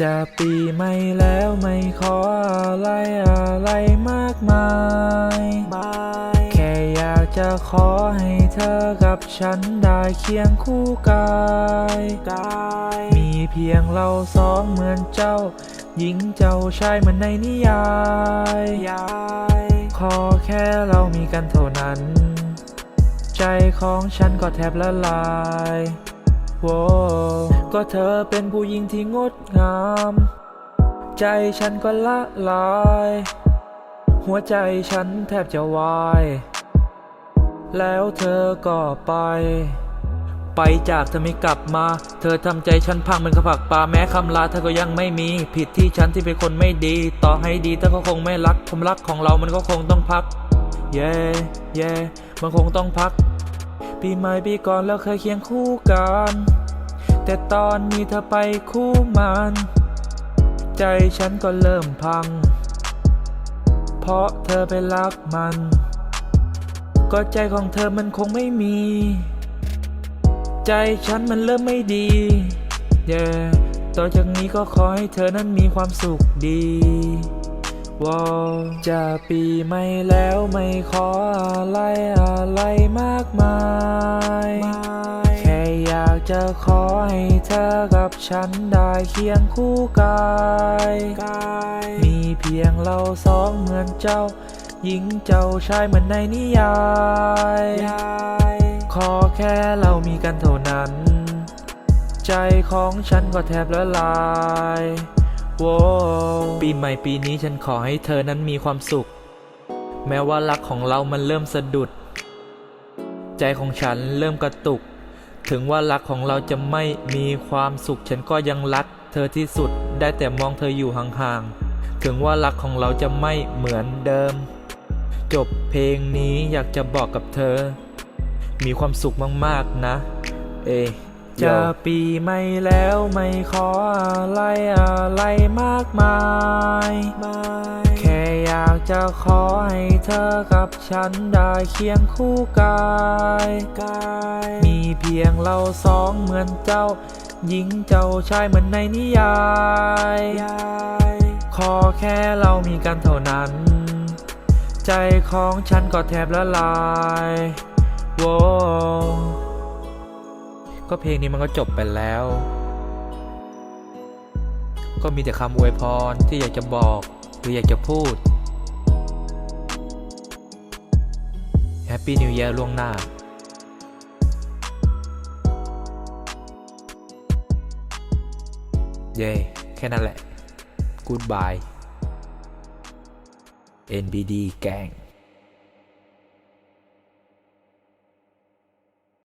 จะปีไม่แล้วไม่ขออะไรอะไรมากมายแค่อยากจะขอให้เธอกับฉันได้เคียงคู่กายมีเพียงเราสองเหมือนเจ้า หญิงเจ้าชายเหมือนในนิยายขอแค่เรามีกันเท่านั้น ใจของฉันก็แทบละลายโว้ ก็เธอเป็นผู้หญิงที่งดงาม ใจฉันก็ละลาย หัวใจฉันแทบจะวาย แล้วเธอก็ไป ไปจากเธอไม่กลับมา เธอทำใจฉันพังเหมือนกระผักปลาแม้คำลาเธอก็ยังไม่มี ผิดที่ฉันที่เป็นคนไม่ดี ต่อให้ดีเธอก็คงไม่รักความรักของเรามันก็คงต้องพัก เย่เย่มันคงต้องพัก ปีใหม่ปีก่อนเราเคยเคียงคู่กัน แต่ตอนนี้เธอไปคู่มัน ใจฉันก็เริ่มพัง เพราะเธอไปรักมัน ก็ใจของเธอมันคงไม่มี ใจฉันมันเริ่มไม่ดีเย่ต่อจากนี้ก็ขอให้เธอนั้นมีความสุขดี ว้าวจะปีไม่แล้วไม่ขออะไรอะไรมากมาย แค่อยากจะขอให้เธอกับฉันได้เคียงคู่กาย มีเพียงเราสองเหมือนเจ้า หญิงเจ้าชายเหมือนในนิยาย ขอแค่เรามีกันเท่านั้น ใจของฉันก็แทบละลายโว้ ปีใหม่ปีนี้ฉันขอให้เธอนั้นมีความสุข แม้ว่ารักของเรามันเริ่มสะดุด ใจของฉันเริ่มกระตุก ถึงว่ารักของเราจะไม่มีความสุข ฉันก็ยังรัก เธอที่สุดได้แต่มองเธออยู่ห่างๆ ถึงว่ารักของเราจะไม่เหมือนเดิม จบเพลงนี้อยากจะบอกกับเธอ มีความสุขมากๆนะ เอ จะปีไม่แล้วไม่ขออะไรอะไรมากมาย แค่อยากจะขอให้เธอกับฉันได้เคียงคู่กายมีเพียงเราสองเหมือนเจ้า หญิงเจ้าชายเหมือนในนิยาย ขอแค่เรามีกันเท่านั้น ใจของฉันก็แทบละลาย โว้ ก็เพลงนี้มันก็จบไปแล้ว ก็มีแต่คำอวยพรที่อยากจะบอกหรืออยากจะพูด Happy New Year ล่วงหน้าเย้แค่นั้นแหละ Goodbye NBD Gang